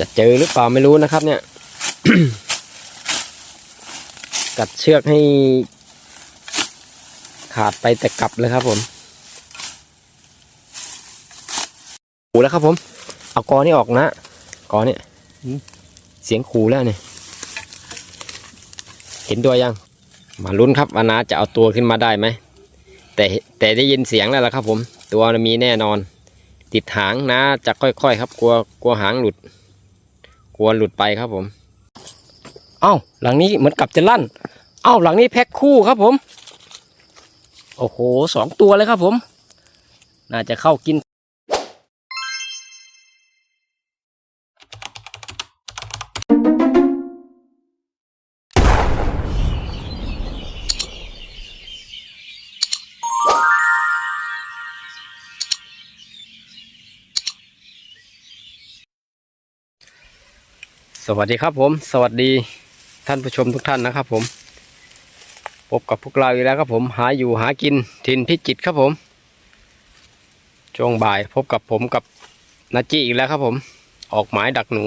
จะเจอหรือเปล่าไม่รู้นะครับ เนี่ย กัดเชือกให้ ขาดไปแต่กลับเลยครับผมขู่แล้วครับผม เอากอนี่ออกนะกอนี่เสียงขู่แล้วเนี่ยเห็นตัวยัง มาลุ้นครับว่านาจะเอาตัวขึ้นมาได้ไหมแต่แต่ได้ยินเสียงแล้วล่ะครับผม ตัวมีแน่นอน ติดหางนะจะค่อยๆ ครับ กลัวกลัวหางหลุด กลัวหลุดไปครับผม เอ้าหลังนี้เหมือนกับจะลั่น เอ้าหลังนี้แพ็คคู่ครับผม โอ้โหสองตัวเลยครับผม น่าจะเข้ากิน สวัสดีครับผม สวัสดีท่านผู้ชมทุกท่านนะครับ ผมพบกับพวกเราอีกแล้วครับผมหาอยู่หากินทินพิจิตรครับผมช่วงบ่ายพบกับผมกับนาจีอีกแล้วครับผม ออกหมายดักหนู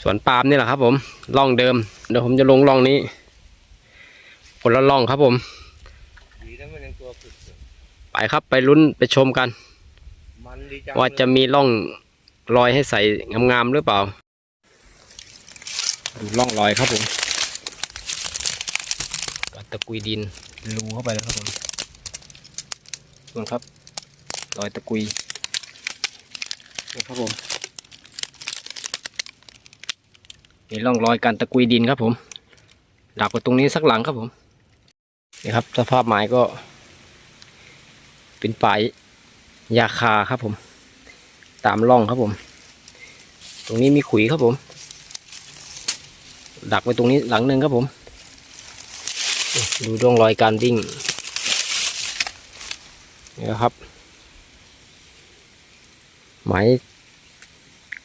สวนปาล์มนี่แหละครับ ผมล่องเดิมเดี๋ยวผมจะลงล่องนี้คนละล่องครับผมดีนะมันยังตัวฝึกอยู่ไปครับไปลุ้นไปชมกันมันดีจังว่าจะมีร่อง รอยให้ใส่งามๆหรือเปล่า ดูร่องรอยครับผมกัดตะกุยดินรูเข้าไปแล้วครับผมส่วนครับรอยตะกุยนะครับผมมีร่องรอยการตะกุยดินครับผมดักไว้ตรงนี้สักหลังครับผมนี่ครับสภาพไม้ก็ เป็นป่ายยาคาครับผม ตามร่องครับผม ตรงนี้มีขุยครับผม ดักไว้ตรงนี้หลังหนึ่งครับผม ดูร่องรอยการวิ่งนี่นะครับ หมาย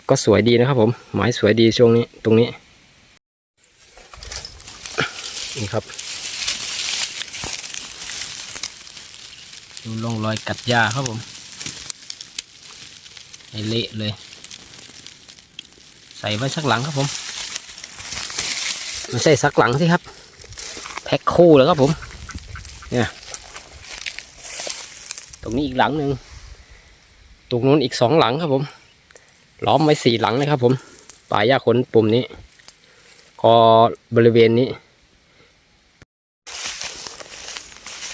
ก็สวยดีนะครับผม หมายสวยดีช่วงนี้ตรงนี้ นี่ครับ ดูร่องรอยกัดหญ้าครับผม ให้เละเลย ใส่ไว้สักหลังครับผมไม่ใช่สักหลังสิครับ แพ็คคู่แล้วครับผม เนี่ย ตรงนี้อีกหลังหนึ่งตรงนู้นอีกสองหลังครับผม ล้อมไว้สี่หลังเลยครับผม ป่าหญ้าขนปุ่มนี้ ก็บริเวณนี้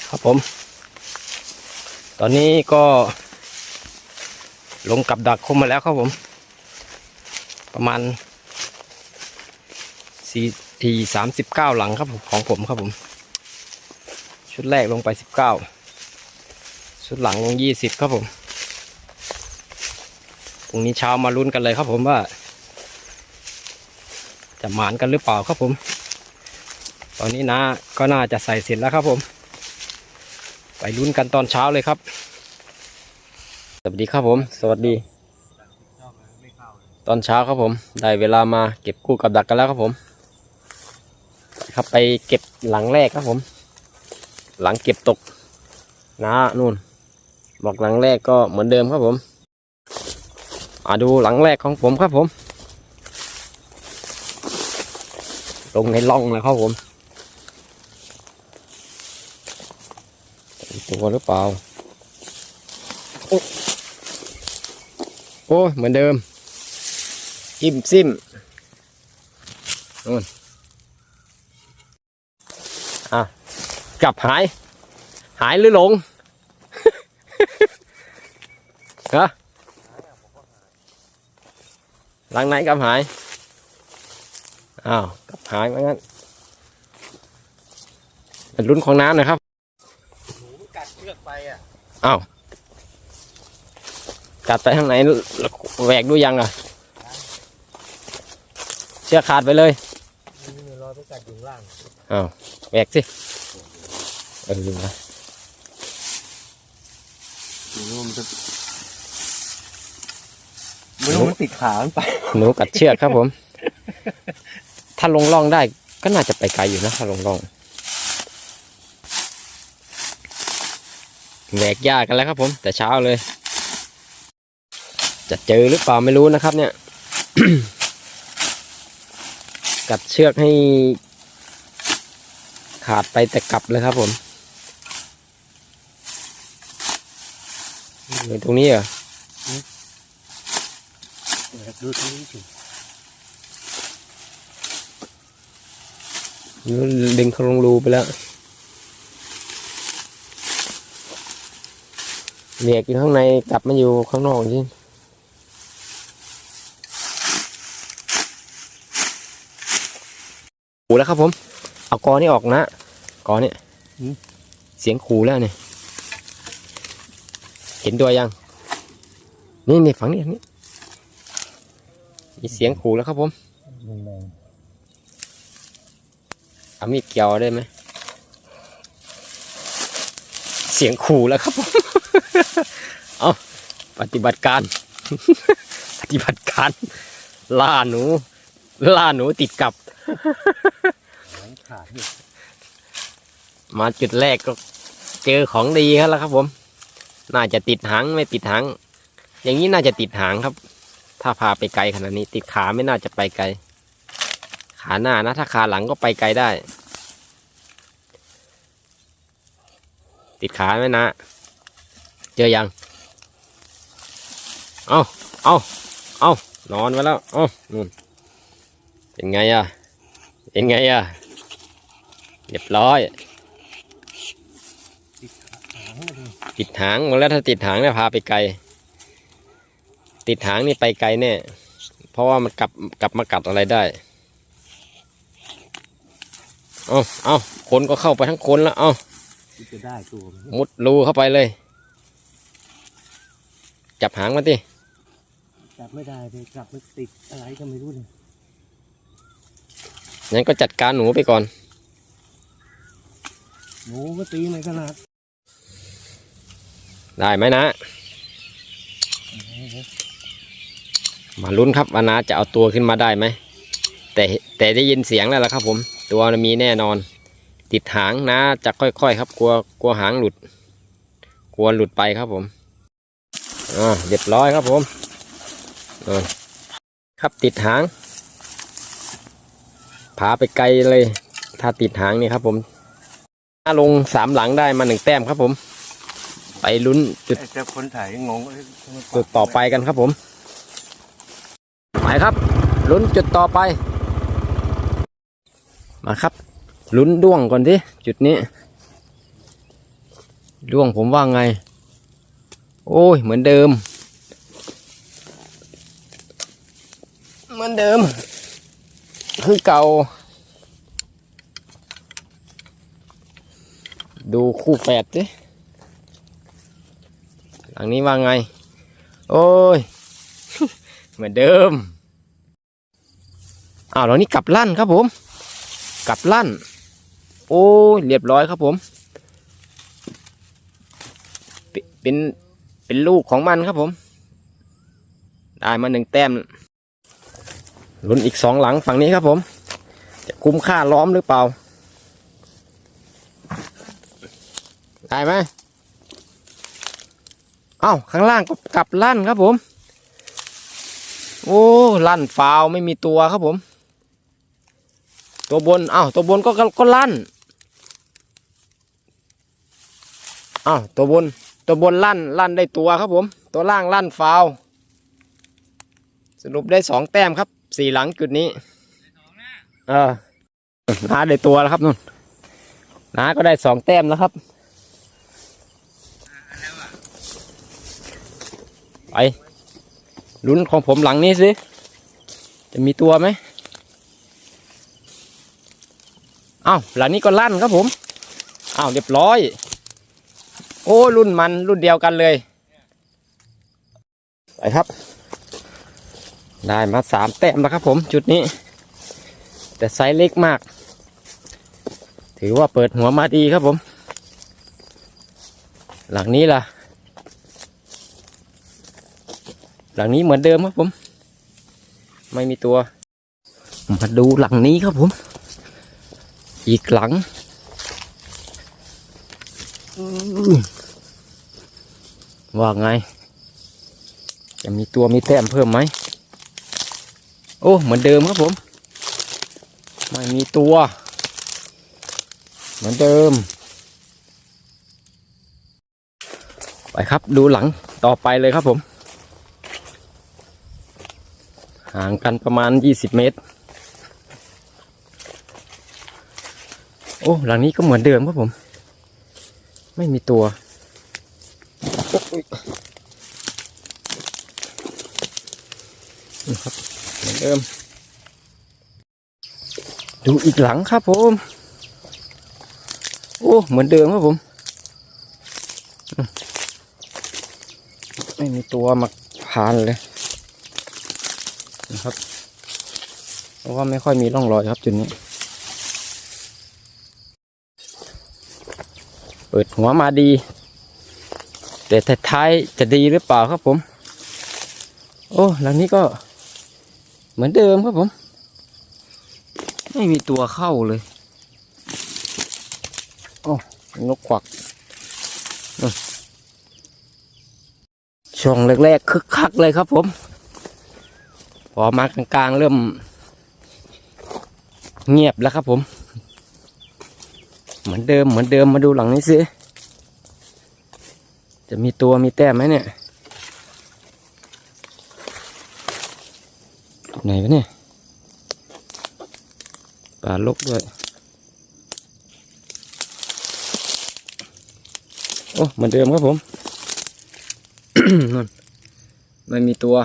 ครับผม ตอนนี้ก็ ลงกับดักคมมาแล้วครับผม ประมาณสี่ทีสามสิบเก้าหลังครับผมของผมครับผม ชุดแรกลงไปสิบเก้าชุดหลังลงยี่สิบครับผมพรุ่งนี้เช้ามาลุ้นกันเลยครับผมว่า จะหมานกันหรือเปล่าครับผม ตอนนี้นะก็น่าจะใส่เสร็จแล้วครับผม ไปลุ้นกันตอนเช้าเลยครับ สวัสดีครับผม สวัสดี ตอนเช้าครับผม ได้เวลามาเก็บกู้กับดักกันแล้วครับผม ครับไปเก็บหลังแรกครับผม หลังเก็บตกนะนู่น บอกหลังแรกก็เหมือนเดิมครับผมอ่าดูหลังแรกของผมครับผม ลงในร่องแล้วครับผมตัวหรือเปล่าโอ้ยเหมือนเดิมจิ้มซิมนู่นอะกลับหาย หายหรือหลงฮะหลังไหนกลับหายอ้าวกลับหายเหมือนกันเป็นรุ่นของน้ำหนะครับหนูมันกัดเชือกไปอะอ้าว กัดไปทางไหนแหวกดูยังอะ เชือกขาดไปเลยนี่มีรอยมันกัดอยู่ข้างล่างอ้าวแหวกสิเออนะหนูมันจะไม่รู้มันติดขามันไปหนูกัดเชือกครับผม ถ้าลงร่องได้ก็น่าจะไปไกลอยู่นะถ้าลงร่องแหวกยากกันแล้วครับผม แต่เช้าเลย จะเจอหรือเปล่าไม่รู้นะครับ เนี่ย กัดเชือกให้ ขาดไปแต่กลับเลยครับผมอยู่ตรงนี้เหรอดูตรงนี้สินดึงเขาลงรูไปแล้วเหล็กอยู่ข้างในกลับมาอยู่ข้างนอกจริง ขู่แล้วครับผม เอากอนี่ออกนะกอนี่เสียงขู่แล้วเนี่ยเห็นตัวยัง นี่นี่ฝั่งนี้ฝั่งนี้มีเสียงขู่แล้วครับผมแรงเอามีดเกี่ยวได้ไหมเสียงขู่แล้วครับผมเอาปฏิบัติการ ปฏิบัติการล่าหนู ล่าหนูติดกับ มาจุดแรกก็เจอของดีครับแล้วครับผม น่าจะติดหางไม่ติดหางอย่างนี้น่าจะติดหางครับ ถ้าพาไปไกลขนาดนี้ ติดขาไม่น่าจะไปไกล ขาหน้านะ ถ้าขาหลังก็ไปไกลได้ ติดขาไหมนะ เจอยัง เอาเอาเอานอนไว้แล้ว เอานู่นเป็นไงอะ เป็นไงอะเรียบร้อยหางมาดิติดหางหมดแล้วถ้าติดหางเนี่ยพาไปไกล ติดหางนี่ไปไกลแน่เพราะว่ามันกลับกลับมากัดอะไรได้เอาเอาคนก็เข้าไปทั้งคนแล้ว เอาที่จะได้ตัวมันมุดรูเข้าไปเลย จับหางมันดิจับไม่ได้เลยจับไม่ติดอะไรก็ไม่รู้เลย งั้นก็จัดการหนูไปก่อน หนูก็ตีไม่ขนาด ได้ไหมนะ มาลุ้นครับว่านาจะเอาตัวขึ้นมาได้ไหม แต่แต่ได้ยินเสียงแล้วล่ะครับผม ตัวน่ะมีแน่นอน ติดหางนะจะค่อยๆครับ กลัวกลัวหางหลุด กลัวหลุดไปครับผมอ่าเรียบร้อยครับผมอ่าครับติดหาง พาไปไกลเลย ถ้าติดหางนี่ครับ ผมถ้าลงสามหลังได้มาหนึ่งแต้มครับผม ไปลุ้นจุดไอ้เจ้าคนถ่ายงงเอ้ยทำไมปากจุดต่อไปกันครับผมไปครับ ลุ้นจุดต่อไป มาครับ ลุ้นด้วงก่อนสิจุดนี้ด้วงผมว่าไง โอ้ย เหมือนเดิม เหมือนเดิม คือเก่า ดูคู่แฝดสิหลังนี้ว่าไง โอ้ย เหมือนเดิมอ้าวแล้วนี่กลับลั่นครับผม กลับลั่น โอ้ยเรียบร้อยครับผม เป็นเป็นลูกของมันครับผม ได้มาหนึ่งแต้ม ลุ้นอีกสองหลังฝั่งนี้ครับผม จะคุ้มค่าล้อมหรือเปล่า ได้ไหมเอ้าข้างล่างก็กลับลั่นครับผม โอ้ลั่นฟาวไม่มีตัวครับผม ตัวบนเอ้าตัวบนก็ก็ก็ลั่นเอ้าตัวบนตัวบนลั่นลั่นได้ตัวครับผม ตัวล่างลั่นฟาวสรุปได้สองแต้มครับ สี่หลังจุดนี้เออน้าได้ตัวแล้วครับนุ่นน้าก็ได้สองแต้มแล้วครับไปลุ้นของผมหลังนี้สิ จะมีตัวไหมอ้าวหลังนี้ก็ลั่นครับผมอ้าวเรียบร้อย โอ้รุ่นมันรุ่นเดียวกันเลย ไปครับ ได้มาสามแต้มแล้วครับผมจุดนี้ แต่ไซส์เล็กมาก ถือว่าเปิดหัวมาดีครับผม หลังนี้ล่ะ หลังนี้เหมือนเดิมครับผม ไม่มีตัว มาดูหลังนี้ครับผม อีกหลังว่าไง จะมีตัวมีแต้มเพิ่มไหม โอ้เหมือนเดิมครับผม ไม่มีตัว เหมือนเดิม ไปครับดูหลังต่อไปเลยครับผม ห่างกันประมาณ 20 เมตร โอ้หลังนี้ก็เหมือนเดิมครับผม ไม่มีตัวครับ เดิม ดูอีกหลังครับผม โอ้เหมือนเดิมครับผม ไม่มีตัวมาพานเลยนะครับ เพราะว่าไม่ค่อยมีร่องรอยครับจุดนี้ เปิดหัวมาดี แต่ท้ายจะดีหรือเปล่าครับผม โอ้หลังนี้ก็ มือนเดิมครับผม ไม่มีตัวเข้าเลยโอ้นกขวักอืมช่วงแรกๆคึกคักเลยครับผม พอมากลางๆเริ่ม เงียบแล้วครับผม เหมือนเดิมเหมือนเดิมมาดูหลังนี้สิ จะมีตัวมีแต้มไหมเนี่ย ไหนวะเนี่ยปลาลกด้วย โอ้เหมือนเดิมครับผมนั่นไม่มีตัว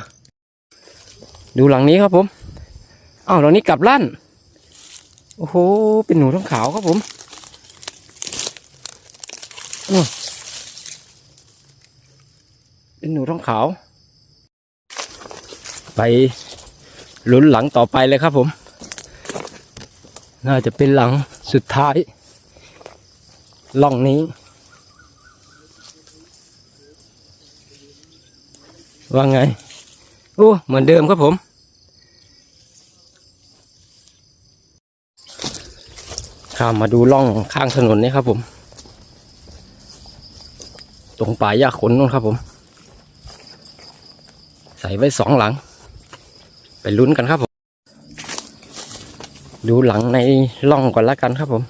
ดูหลังนี้ครับผมอ้าวหลังนี้กลับลั่น โอ้โห เป็นหนูท้องขาวครับผมเป็นหนูท้องขาว ไป ลุ้นหลังต่อไปเลยครับผม น่าจะเป็นหลังสุดท้าย ล่องนี้ ว่าไง โอ้เหมือนเดิมครับผม ข้ามมาดูล่องข้างถนนนี่ครับผม ตรงป่าหญ้าขนนู่นครับผม ใส่ไว้สองหลัง ไปลุ้นกันครับผม ดูหลังในล่องก่อนละกันครับผม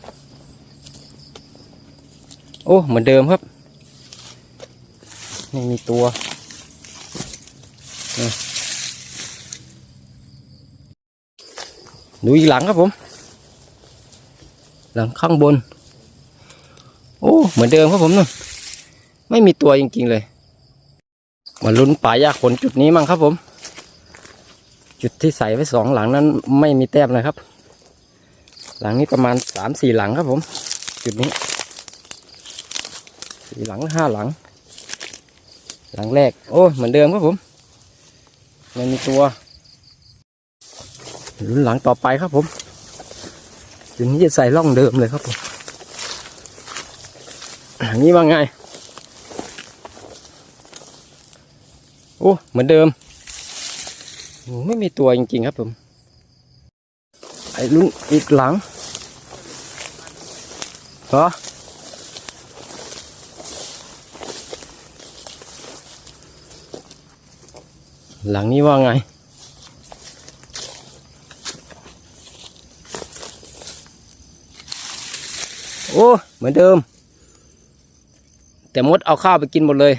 โอ้เหมือนเดิมครับไม่มีตัวดูอีกหลังครับผม หลังข้างบน โอ้ เหมือนเดิมครับผมนู่นไม่มีตัวจริงๆเลย มาลุ้นป่ายาขนจุดนี้มั่งครับผม จุดที่ใส่ไว้สองหลังนั้นไม่มีแต้มนะครับ หลังนี้ประมาณสามสี่หลังครับผม จุดนี้สี่หลังห้าหลัง หลังแรก โอ้เหมือนเดิมครับผมไม่มีตัวลุ้นหลังต่อไปครับผมจุดนี้จะใส่ร่องเดิมเลยครับผมหลังนี้ว่าไงโอ้เหมือนเดิม ไม่มีตัวจริงๆครับผมไอ้ลุงอีกหลังเหรอหลังนี้ว่าไง โอ้ เหมือนเดิม แต่มดเอาข้าวไปกินหมดเลย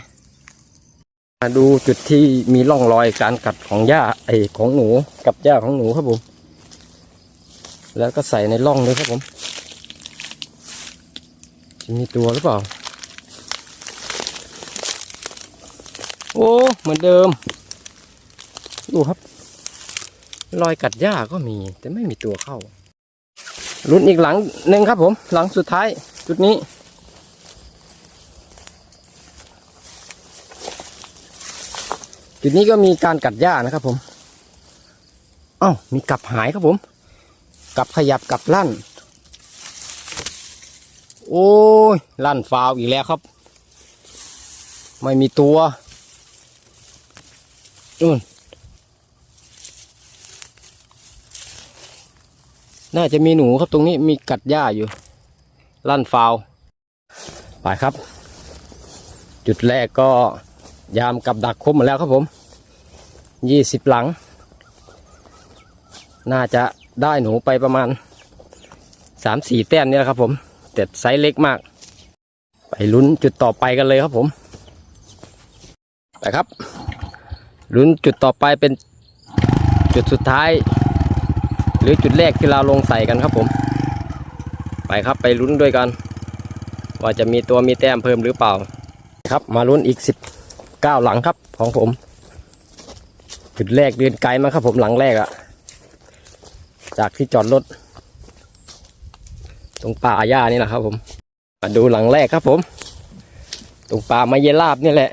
มาดูจุดที่มีร่องรอยการกัดของหญ้าไอของหนูกับหญ้าของหนูครับผม แล้วก็ใส่ในร่องเลยครับผมจะมีตัวหรือเปล่า โอ้เหมือนเดิม ดูครับ รอยกัดหญ้าก็มี แต่ไม่มีตัวเข้าลุ้นอีกหลังหนึ่งครับผม หลังสุดท้ายจุดนี้ จุดนี้ก็มีการกัดหญ้านะครับผมเอ้ามีกลับหายครับผมกลับขยับกลับลั่น โอ้ยลั่นฟาวอีกแล้วครับ ไม่มีตัวนู่นน่าจะมีหนูครับตรงนี้มีกัดหญ้าอยู่ ลั่นฟาวไปครับ จุดแรกก็ ยามกับดักคมหมดแล้วครับผมยี่สิบหลัง น่าจะได้หนูไปประมาณสามสี่แต้มนี่แหละครับผมแต่ไซส์เล็กมาก ไปลุ้นจุดต่อไปกันเลยครับผมไปครับลุ้นจุดต่อไปเป็นจุดสุดท้าย หรือจุดแรกที่เราลงใส่กันครับผม ไปครับไปลุ้นด้วยกัน ว่าจะมีตัวมีแต้มเพิ่มหรือเปล่า ครับมาลุ้นอีกสิบ เก้าหลังครับของผม จุดแรกเดินไกลมาครับผมหลังแรกอะจากที่จอดรถ ตรงป่าหญ้านี่แหละครับผม มาดูหลังแรกครับผม ตรงป่าไมเยลาบนี่แหละ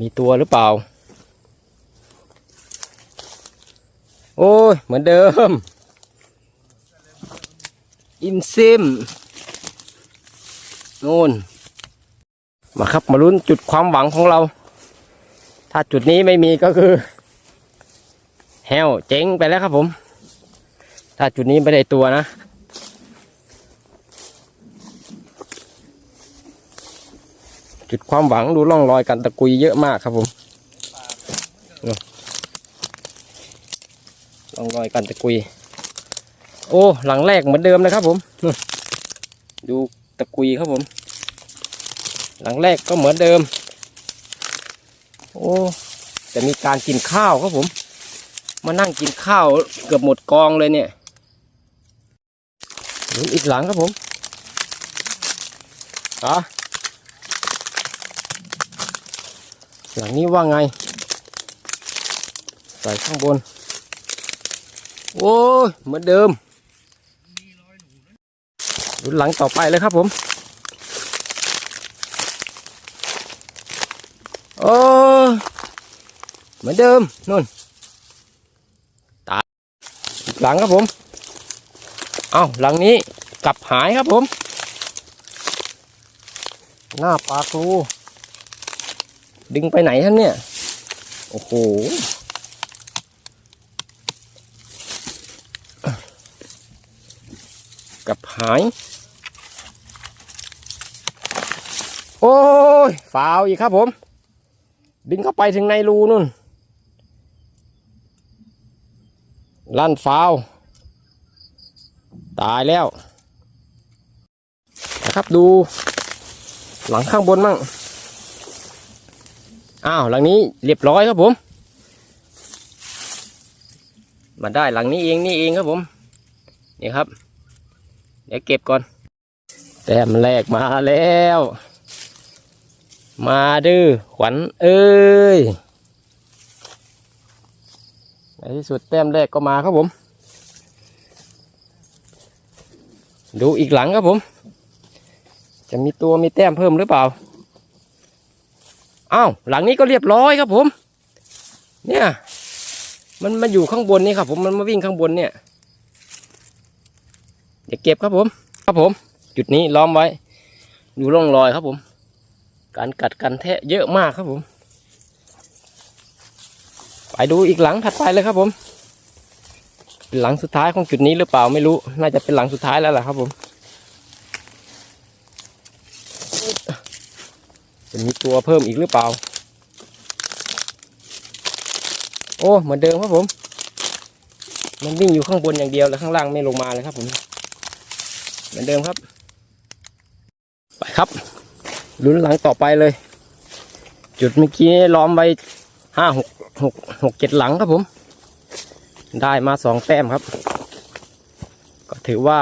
มีตัวหรือเปล่า โอ้ย เหมือนเดิม อินซิม นู่น มาครับมาลุ้นจุดความหวังของเรา ถ้าจุดนี้ไม่มีก็คือ แฮวเจ๊งไปแล้วครับผม ถ้าจุดนี้ไม่ได้ตัวนะ จุดความหวังดูร่องรอยกันตะกุยเยอะมากครับผมเนี่ยร่องรอยกันตะกุย โอ้ หลังแรกเหมือนเดิมนะครับผม ดูตะกุยครับผม หลังแรกก็เหมือนเดิม โอ้แต่มีการกินข้าวครับผม มานั่งกินข้าวเกือบหมดกองเลยเนี่ยลุ้นอีกหลังครับผมอะหลังนี้ว่าไง ใส่ข้างบน โอ้ยเหมือนเดิมหลังต่อไปเลยครับผม โอ้เหมือนเดิมนู่นตาหลังครับผม เอาหลังนี้กลับหายครับผม หน้าปลาครูดึงไปไหนท่านเนี่ย โอ้โหกลับหาย โอ้ยฟาวอีกครับผม ดึงเข้าไปถึงในรูนู่น ลั่นฟาว ตายแล้ว นะครับดู หลังข้างบนมั่ง อ้าว หลังนี้เรียบร้อยครับผม มาได้หลังนี้เองนี่เองครับผม นี่ครับ เดี๋ยวเก็บก่อน แต้มแรกมาแล้ว มาดื้อขวัญเอ้ยในที่สุดแต้มแรกก็มาครับผม ดูอีกหลังครับผม จะมีตัวมีแต้มเพิ่มหรือเปล่าอ้าวหลังนี้ก็เรียบร้อยครับผม เนี่ย มันมาอยู่ข้างบนนี่ครับ ผมมันมาวิ่งข้างบนเนี่ยเดี๋ยวเก็บครับผม ครับผม จุดนี้ล้อมไว้ ดูร่องรอยครับผม การกัดกันแทะเยอะมากครับผม ไปดูอีกหลังถัดไปเลยครับผมเป็นหลังสุดท้ายของจุดนี้หรือเปล่าไม่รู้ น่าจะเป็นหลังสุดท้ายแล้วแหละครับผมจะมีตัวเพิ่มอีกหรือเปล่า โอ้เหมือนเดิมครับผม มันวิ่งอยู่ข้างบนอย่างเดียวแล้วข้างล่างไม่ลงมาเลยครับผม เหมือนเดิมครับ ไปครับ ลุ้นหลังต่อไปเลย จุดเมื่อกี้ล้อมไว้ห้าหกหกหกเจ็ดหลังครับผม ได้มาสองแต้มครับ ก็ถือว่า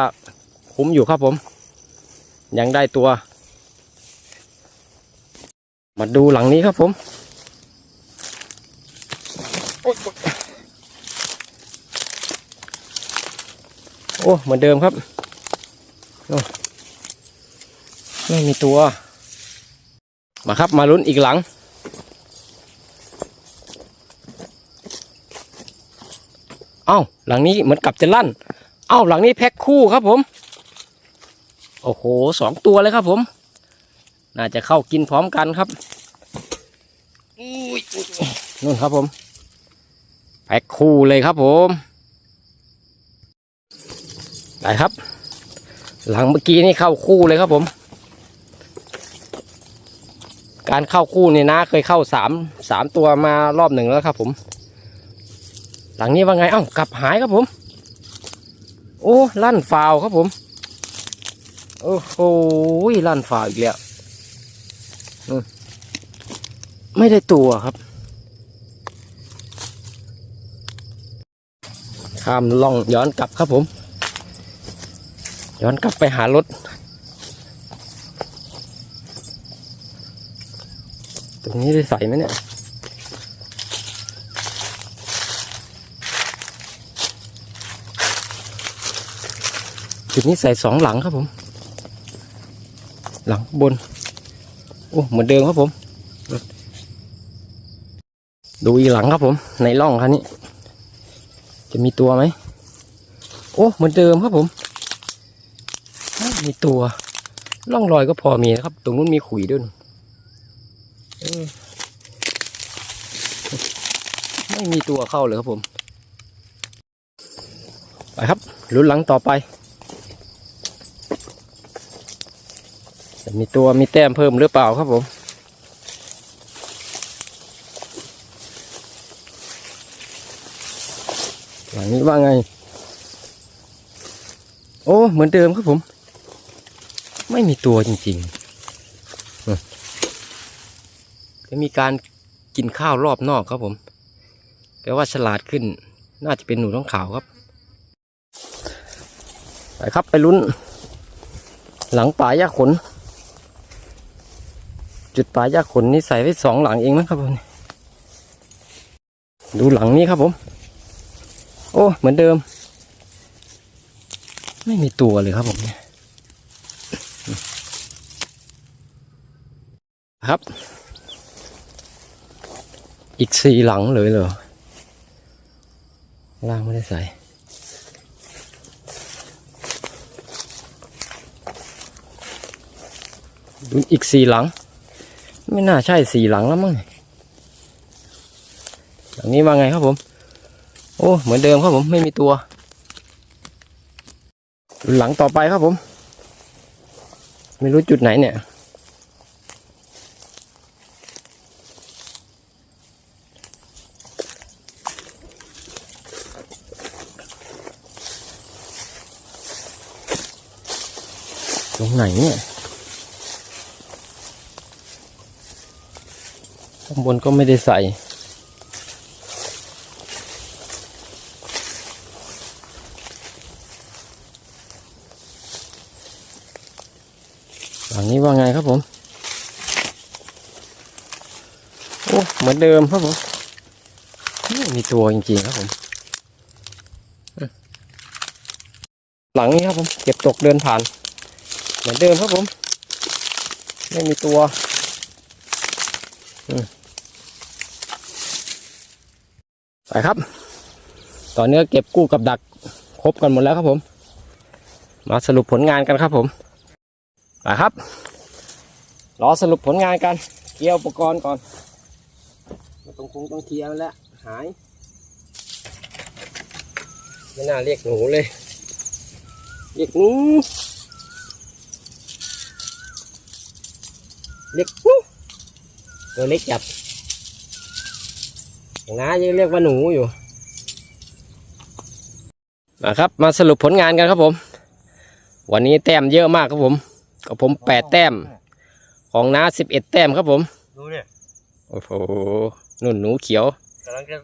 คุ้มอยู่ครับผม ยังได้ตัว มาดูหลังนี้ครับผมโอ้เหมือนเดิมครับ ไม่มีตัว มาครับมาลุ้นอีกหลัง เอ้าหลังนี้เหมือนกับจะลั่น เอ้าหลังนี้แพ็คคู่ครับผม โอ้โหสองตัวเลยครับผม น่าจะเข้ากินพร้อมกันครับอุ้ยนู่นครับผม แพ็คคู่เลยครับผมได้ครับ หลังเมื่อกี้นี่เข้าคู่เลยครับผม การเข้าคู่เนี่ยนะ เคยเข้าสามสามตัวมารอบหนึ่งแล้วครับ ผม หลังนี้ว่าไงเอ้ากลับหายครับผม โอ้ลั่นฟาวครับผม โอ้โหลั่นฟาวอีกแล้วไม่ได้ตัวครับข้ามล่องย้อนกลับครับผม ย้อนกลับไปหารถ ตรงนี้ได้ใส่ไหมเนี่ยจุดนี้ใส่สองหลังครับผม หลังบน โอ้เหมือนเดิมครับผม ดูอีหลังครับผม ในร่องคันนี้ จะมีตัวไหม โอ้เหมือนเดิมครับผม มีตัว ร่องรอยก็พอมีนะครับ ตรงนู้นมีขุยด้วย ไม่มีตัวเข้าเลยครับผม ไปครับลุ้นหลังต่อไปจะมีตัวมีแต้มเพิ่มหรือเปล่าครับผมหลังนี้ว่าไง โอ้ เหมือนเดิมครับผม ไม่มีตัวจริง ๆอืม จะมีการกินข้าวรอบนอกครับผมแปลว่าฉลาดขึ้น น่าจะเป็นหนูท้องขาวครับไปครับไปลุ้น หลังป่ายาขน จุดป่ายาขนนี่ใส่ไว้สองหลังเองมั้งครับผมดูหลังนี้ครับผม โอ้เหมือนเดิม ไม่มีตัวเลยครับผมเนี่ยครับ อีกสี่หลังเลยเหรอ ล่างไม่ได้ใส่ ดูอีกสี่หลัง ไม่น่าใช่สี่หลังแล้วมั้งหลังนี้ว่าไงครับผม โอ้ เหมือนเดิมครับผม ไม่มีตัว หลังต่อไปครับผม ไม่รู้จุดไหนเนี่ย ไหนเนี่ยข้างบนก็ไม่ได้ใส่หลังนี้ว่าไงครับผม โอ้เหมือนเดิมครับผมมีตัวจริงๆครับผม หลังนี้ครับผม เก็บตกเดินผ่าน เหมือนเดิมครับผม ไม่มีตัวไปครับ ตอนนี้เก็บกู้กับดักครบกันหมดแล้วครับผม มาสรุปผลงานกันครับผมไปครับ รอสรุปผลงานกัน เกี่ยวอุปกรณ์ก่อนต้องคงต้องเคลียร์มันแล้วหาย ไม่น่าเรียกหนูเลย เรียกหนู เรียกหนูตัวเล็กจับอย่างน้ายังเรียกว่าหนูอยู่นะครับ มาสรุปผลงานกันครับผม วันนี้แต้มเยอะมากครับผมกับผมแปดแต้ม ของน้าสิบเอ็ดแต้มครับผมดูเนี่ยโอ้โหนุ่นหนูเขียวกำลังจะ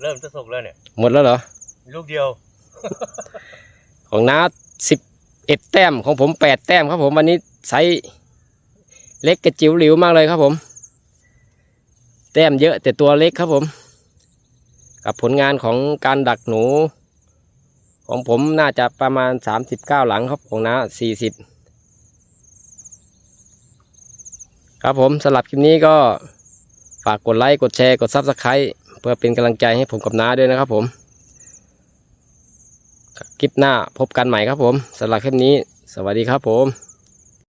เริ่มจะสุกแล้วเนี่ย หมดแล้วเหรอ ลูกเดียว ของน้าสิบเอ็ดแต้มของผมแปดแต้มครับผมวันนี้ไซส์ เล็กกระจิ๋วหลิวมากเลยครับผม แต้มเยอะแต่ตัวเล็กครับผม กับผลงานของการดักหนู ของผมน่าจะประมาณสามสิบเก้าหลังครับของน้าสี่สิบครับผมสำหรับคลิปนี้ก็ฝากกดไลค์ กดแชร์ กดซับสไครต์เพื่อเป็นกำลังใจให้ผมกับน้าด้วยนะครับผม คลิปหน้าพบกันใหม่ครับผมสำหรับคลิปนี้ สวัสดีครับผม